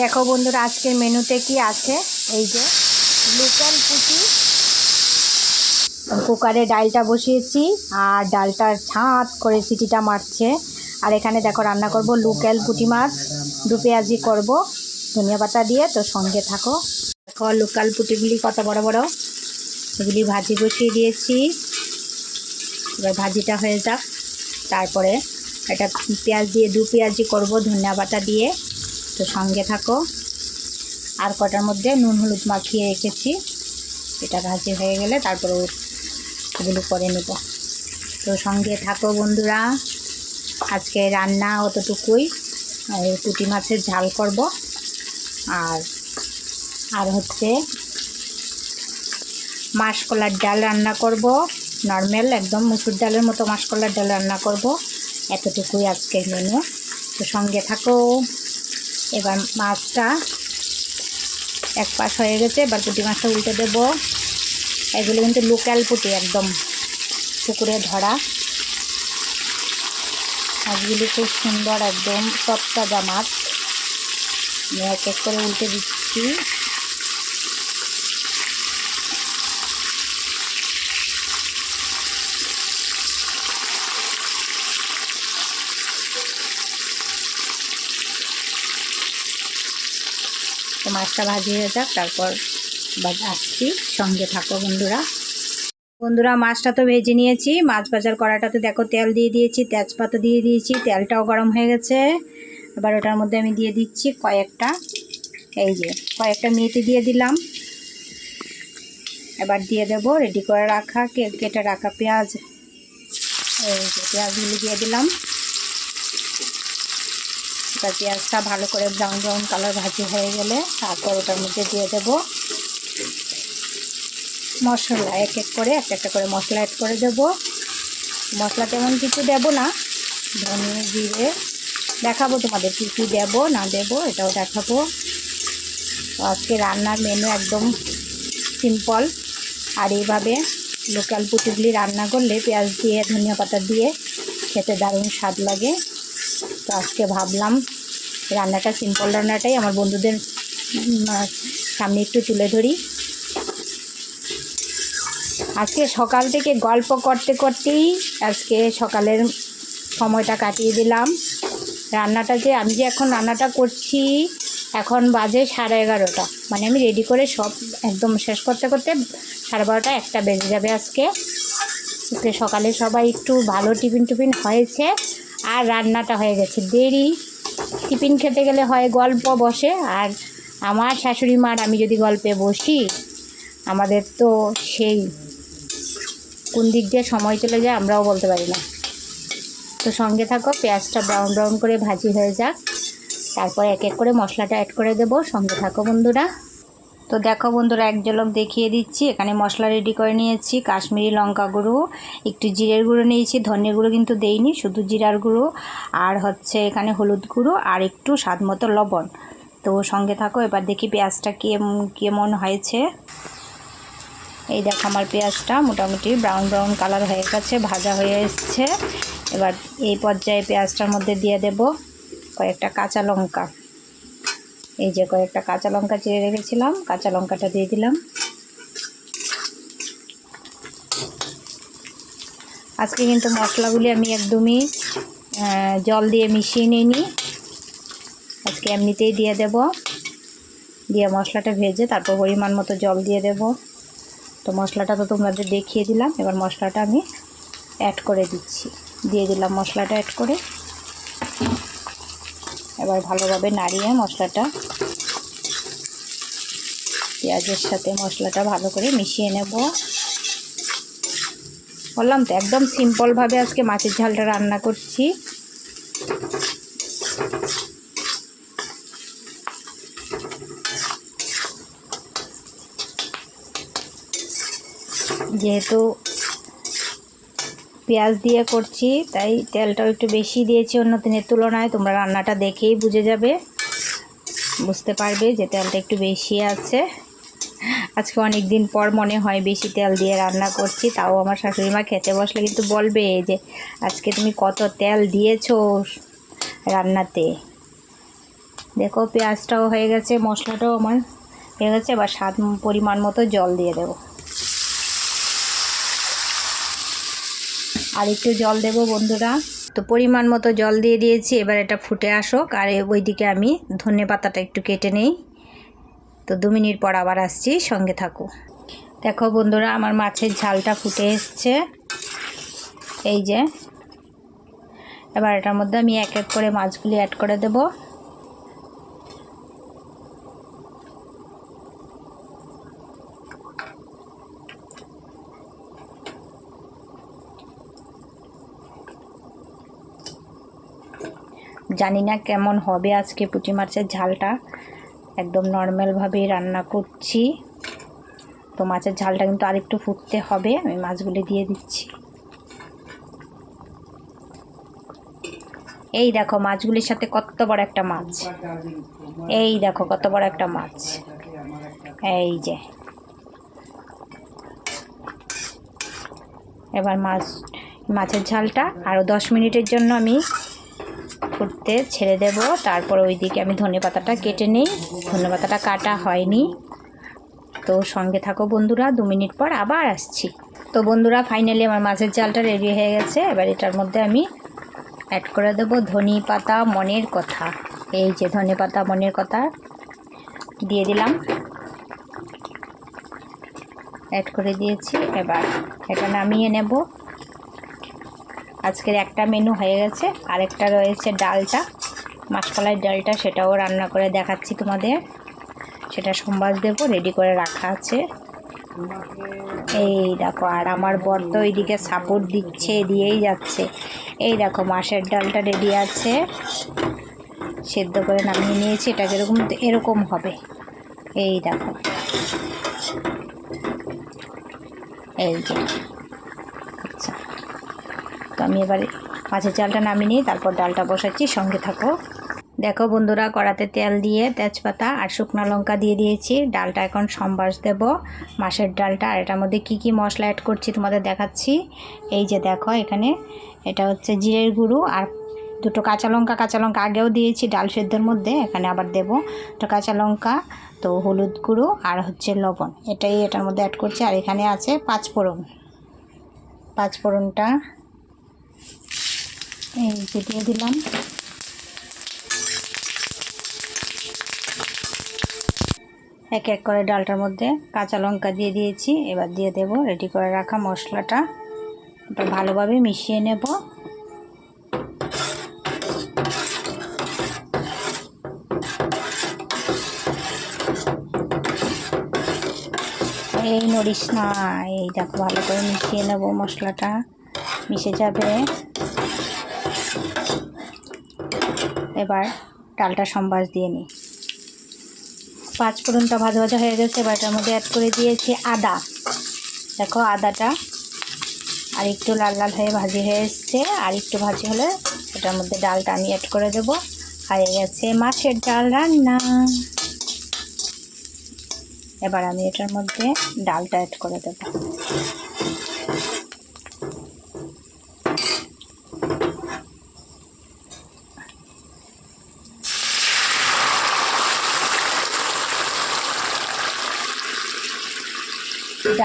দেখো বন্ধুরা, আজকের মেনুতে কি আছে? এই যে লোকাল পুঁটি কুকারে ডালটা বসিয়েছি, আর ডালটার ছাঁত করে সিটিটা মারছে। আর এখানে দেখো রান্না করব লোকাল পুঁটি মাছ। দু পেঁয়াজি করব, ধনিয়া পাতা দিয়ে, তো সঙ্গে থাকো। দেখো লোকাল পুঁটিগুলি কত বড় বড়। এগুলি ভাজি বসিয়ে দিয়েছি। এবার ভাজিটা হয়ে যাক। তারপরে এটা পেঁয়াজ দিয়ে দু পেঁয়াজি করব ধনিয়া পাতা দিয়ে। তো সঙ্গে থাকো। আর কটার মধ্যে নুন হলুদ মাখিয়ে রেখেছি। এটা ভাজি হয়ে গেলে তারপরে এগুলো করে নেব। তো সঙ্গে থাকো বন্ধুরা। আজকে রান্না অতটুকুই। পুঁটি মাছের ঝাল করব। আর আর হচ্ছে মাসকলার ডাল রান্না করব। নর্মাল একদম মুসুর ডালের মতো মাসকলার ডাল রান্না করব। এতটুকুই আজকের মেনু তো সঙ্গে থাকো। এবার মাছটা এক পাশ হয়ে গেছে, এবার পুঁটি মাছটা উল্টে দেবো। এগুলো কিন্তু লোকাল পুঁটি একদম, পুকুরে ধরা। মাছগুলি খুব সুন্দর একদম তত্তাজা মাছ। এক এক করে উল্টে দিচ্ছি। তো মাছটা ভাজি হয়ে যাক, তারপর আসছি। সঙ্গে থাকো বন্ধুরা। বন্ধুরা, মাছটা তো ভেজে নিয়েছি। মাছ বাজার কড়াটাতে দেখো তেল দিয়ে দিয়েছি, তেজপাতা দিয়ে দিয়েছি, তেলটাও গরম হয়ে গেছে। এবার ওটার মধ্যে আমি দিয়ে দিচ্ছি কয়েকটা, এই যে কয়েকটা মেথি দিয়ে দিলাম। এবার দিয়ে দেব রেডি করে রাখা কেটে রাখা পেঁয়াজ। এই যে পেঁয়াজগুলি দিয়ে দিলাম। এবার পেঁয়াজটা ভালো করে ব্রাউন ব্রাউন কালার ভাজি হয়ে গেলে তারপর ওটার মধ্যে দিয়ে দেব মশলা, এক এক করে একটা একটা করে মশলা অ্যাড করে দেব। মশলা তেমন কিছু দেব না, ধনে, জিরে, দেখাবো তোমাদের কী কী দেবো, না দেবো, এটাও দেখাবো। আজকে রান্নার মেনু একদম সিম্পল আর এইভাবে লোকাল পুটিগুলি রান্না করলে পেঁয়াজ দিয়ে, ধনিয়া পাতা দিয়ে খেতে দারুণ স্বাদ লাগে। তো আজকে ভাবলাম রান্নাটা সিম্পল রান্নাটাই আমার বন্ধুদের সামনে একটু তুলে ধরি। আজকে সকাল থেকে গল্প করতে করতেই আজকে সকালের সময়টা কাটিয়ে দিলাম। রান্নাটা যে, আমি যে এখন রান্নাটা করছি, এখন বাজে সাড়ে এগারোটা। মানে আমি রেডি করে সব একদম শেষ করতে করতে সাড়ে বারোটা একটা বেজে যাবে আজকে সকালে সবাই একটু ভালো টিফিন টিফিন হয়েছে। আর রান্নাটা হয়ে গেছে। দেরি। টিফিন খেতে গেলে হয় গল্প বসে। আর আমার শাশুড়ি মার আমি যদি গল্পে বসি, আমাদের তো সেই কোন দিক দিয়ে সময় চলে যায় আমরাও বলতে পারি না। তো সঙ্গে থাকো, পেঁয়াজটা ব্রাউন ব্রাউন করে ভাজি হয়ে যাক। তারপর এক এক করে মশলাটা অ্যাড করে দেব। সঙ্গে থাকো বন্ধুরা। তো দেখো বন্ধুরা, এক ঝলক দেখিয়ে দিচ্ছি। এখানে মশলা রেডি করে নিয়েছি। কাশ্মীরি লঙ্কা গুঁড়ো, একটু জিরের গুঁড়ো নিয়েছি। ধনের গুঁড়ো কিন্তু দেইনি, শুধু জিরার গুঁড়ো। আর হচ্ছে এখানে হলুদ গুঁড়ো আর একটু স্বাদ মতো লবণ। তো সঙ্গে থাকো, এবার দেখি পেঁয়াজটা কেমন হয়েছে। এই দেখো আমার পেঁয়াজটা মোটামুটি ব্রাউন ব্রাউন কালার হয়ে গেছে, ভাজা হয়ে এসছে। এবার এই পর্যায়ে পেঁয়াজটার মধ্যে দিয়ে দেব কয়েকটা কাঁচা লঙ্কা। এই যে কয়েকটা কাঁচা লঙ্কা চিড়ে রেখেছিলাম, কাঁচা লঙ্কাটা দিয়ে দিলাম। আজকে কিন্তু মশলাগুলি আমি একদমই জল দিয়ে মিশিয়ে নিইনি। আজকে এমনিতেই দিয়ে দেব। দিয়ে মশলাটা ভেজে তারপর পরিমাণ মতো জল দিয়ে দেব। তো মশলাটা তো তোমাদের দেখিয়ে দিলাম, এবার মশলাটা আমি অ্যাড করে দিচ্ছি। দিয়ে দিলাম মশলাটা অ্যাড করে। এবার ভালোভাবে নাড়িয়ে মশলাটা, পেঁয়াজের সাথে মশলাটা ভালো করে মিশিয়ে নেব। বললাম তো একদম সিম্পলভাবে আজকে মাছের ঝালটা রান্না করছি। যেহেতু পেঁয়াজ দিয়ে করছি, তাই তেলটাও একটু বেশি দিয়েছি অন্য দিনের তুলনায়। তোমরা রান্নাটা দেখেই বুঝে যাবে। বুঝতে পারবে যে তেলটা একটু বেশি আছে। আজকে অনেক দিন পর মনে হয় বেশি তেল দিয়ে রান্না করছি, তাও আমার শাশুড়ি মা খেতে বসলে কিন্তু বলবে যে, আজকে তুমি কত তেল দিয়েছ রান্নাতে? দেখো, পেঁয়াজটাও হয়ে গেছে, মশলাটাও আমার হয়ে গেছে, এবার স্বাদ পরিমাণ মতো জল দিয়ে দেবো। আর একটু জল দেব বন্ধুরা। তো পরিমাণ মতো জল দিয়ে দিয়েছি, এবার এটা ফুটে আসুক। আর ওইদিকে আমি ধনে পাতাটা একটু কেটে নেই। তো দু মিনিট পর আবার আসছি, সঙ্গে থাকো। দেখো বন্ধুরা, আমার মাছের ঝালটা ফুটে এসছে। এই যে, এবার এটার মধ্যে আমি এক এক করে মাছগুলি অ্যাড করে দেব। জানি না কেমন হবে আজকে পুঁটি মাছের ঝালটা। একদম নর্মালভাবেই রান্না করছি। তো মাছের ঝালটা কিন্তু আরেকটু ফুটতে হবে, আমি মাছগুলি দিয়ে দিচ্ছি। এই দেখো, মাছগুলির সাথে কত বড় একটা মাছ। এই দেখো, কত বড় একটা মাছ। এই যে। এবার মাছ, মাছের ঝালটা আরও দশ মিনিটের জন্য আমি ফুটতে ছেড়ে দেব। তারপর ওইদিকে আমি ধনে পাতাটা কেটে নিই। ধনে পাতাটা কাটা হয়নি। তো সঙ্গে থাকো বন্ধুরা, দু মিনিট পর আবার আসছি। তো বন্ধুরা ফাইনালি আমার মাছের জালটা রেডি হয়ে গেছে। এবার এটার মধ্যে আমি অ্যাড করে দেবো ধনে পাতা মনের কথা। এই যে ধনে পাতা মনের কথা দিয়ে দিলাম। অ্যাড করে দিয়েছি। এবার এটা নামিয়ে নেব। আজকের একটা মেনু হয়ে গেছে। আরেকটা রয়েছে ডালটা। মাসকলাই ডালটা, সেটাও রান্না করে দেখাচ্ছি তোমাদের। সেটা সোমবার দেবো রেডি করে রাখা আছে। এই দেখো, আর আমার বর তো ওইদিকে সাপোর্ট দিচ্ছে দিয়েই যাচ্ছে। এই দেখো মাছের ডালটা রেডি আছে। সেদ্ধ করে নামিয়ে নিয়েছি, এটা এরকম এরকম হবে। এই দেখো। এই যে তো আমি এবার মাছের চালটা নামিয়ে নিই তারপর ডালটা বসাচ্ছি, সঙ্গে থাকো। দেখো বন্ধুরা, কড়াতে তেল দিয়ে তেজপাতা আর শুকনো লঙ্কা দিয়ে দিয়েছি। ডালটা এখন সম্বাস দেব, মাছের ডালটা। আর এটার মধ্যে কি কি মশলা অ্যাড করছি তোমাদের দেখাচ্ছি। এই যে দেখো এখানে, এটা হচ্ছে জিরের গুঁড়ো আর দুটো কাঁচা লঙ্কা কাঁচা লঙ্কা আগেও দিয়েছি ডাল সেদ্ধর মধ্যে, এখানে আবার দেব তো কাঁচা লঙ্কা, তো হলুদ গুঁড়ো আর হচ্ছে লবণ। এটাই এটার মধ্যে অ্যাড করছি। আর এখানে আছে পাঁচ ফোড়ন পাঁচ ফোড়নটা এই যে দিলাম। এক এক করে ডালটার মধ্যে কাঁচা লঙ্কা দিয়ে দিয়েছি। এবার দিয়ে দেব রেডি করে রাখা মশলাটা। ওটা ভালোভাবে মিশিয়ে নেব। এই নড়িস না, এই দেখো ভালো করে মিশিয়ে নেব মশলাটা। মিশে যাবে। এবার ডালটা সম্বাস দিয়ে নিই। পাঁচ ফোড়নটা ভাজা ভাজা হয়ে গেছে, এবার এটার মধ্যে অ্যাড করে দিয়েছি আদা। দেখো আদাটা আর একটু লাল লাল হয়ে ভাজি হয়ে এসছে, আর একটু ভাজি হলে এটার মধ্যে ডালটা আমি অ্যাড করে দেবো। হয়ে গেছে মাছের ডাল রান্না। এবার আমি এটার মধ্যে ডালটা অ্যাড করে দেবো।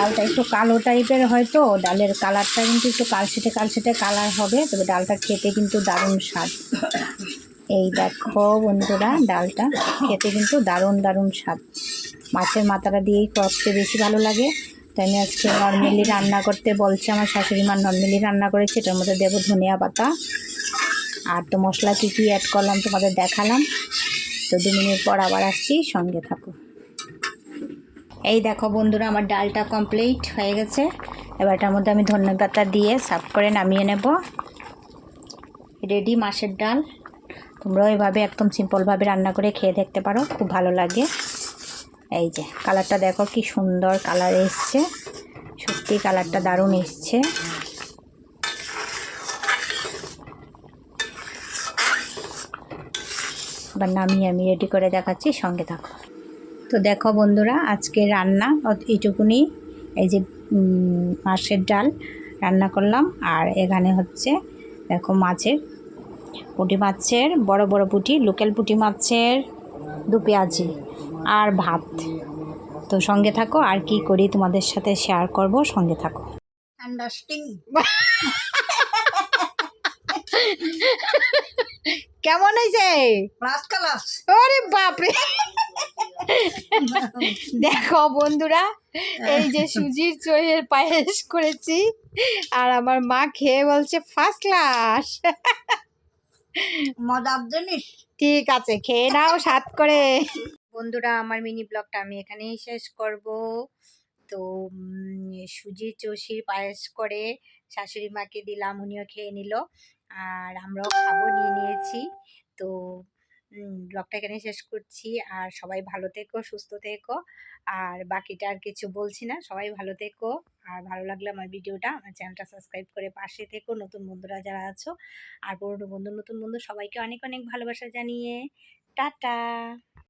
ডালটা একটু কালো টাইপের হয়তো ডালের কালারটা কিন্তু একটু কালসেটে কালসেটে কালার হবে, তবে ডালটা খেতে কিন্তু দারুণ স্বাদ। এই দেখো বন্ধুরা, ডালটা খেতে কিন্তু দারুণ দারুণ স্বাদ। মাছের মাথাটা দিয়েই সবচেয়ে বেশি ভালো লাগে। তাই আমি আজকে নর্মালি রান্না করতে বলছে, আমার শাশুড়ি মা নর্মালি রান্না করেছে, এটার মধ্যে দেবো ধনিয়া পাতা। আর তো মশলা কী কী অ্যাড করলাম তোমাদের দেখালাম। তো দু মিনিট পর আবার আসছি, সঙ্গে থাকো। এই দেখো বন্ধুরা, আমার ডালটা কমপ্লিট হয়ে গেছে। এবার এটার মধ্যে আমি ধনে পাতা দিয়ে সার্ভ করে নামিয়ে নেব। রেডি মাছের ডাল। তোমরাও এভাবে একদম সিম্পলভাবে রান্না করে খেয়ে দেখতে পারো, খুব ভালো লাগে। এই যে কালারটা দেখো কি সুন্দর কালার এসছে। সত্যি কালারটা দারুণ এসছে। এবার নামিয়ে আমি রেডি করে দেখাচ্ছি, সঙ্গে থাকো। তো দেখো বন্ধুরা আজকে রান্না অত- এইটুকুনি। এই যে মাছের ডাল রান্না করলাম আর এখানে হচ্ছে দেখো মাছের পুঁটি মাছের বড় বড় পুঁটি লোকাল পুঁটি মাছের দু পেঁয়াজি আর ভাত। তো সঙ্গে থাকো আর কি করি তোমাদের সাথে শেয়ার করব সঙ্গে থাকো। কেমন হয়েছে? ক্লাস ক্লাস ওরে বাপরে! দেখো বন্ধুরা এই যে সুজির চইয়ের পায়েস করেছি আর আমার মা খেয়ে বলছে ফার্স্ট ক্লাস মজার জিনিস ঠিক আছে খেয়ে নাও সাত করে। বন্ধুরা আমার মিনি ব্লগটা আমি এখানেই শেষ করব। তো সুজি চষির পায়েস করে শাশুড়ি মাকে দিলাম উনিও খেয়ে নিল আর আমরাও খাব নিয়ে নিয়েছি। তো ব্লগটা এখানে শেষ করছি। আর সবাই ভালো থেকো, সুস্থ থেকো। আর বাকিটা আর কিছু বলছি না। সবাই ভালো থেকো। আর ভালো লাগলে আমার ভিডিওটা, আমার চ্যানেলটা সাবস্ক্রাইব করে পাশে থেকো, নতুন বন্ধুরা যারা আছো। আর পুরনো বন্ধু, নতুন বন্ধু সবাইকে অনেক অনেক ভালোবাসা জানিয়ে। টাটা!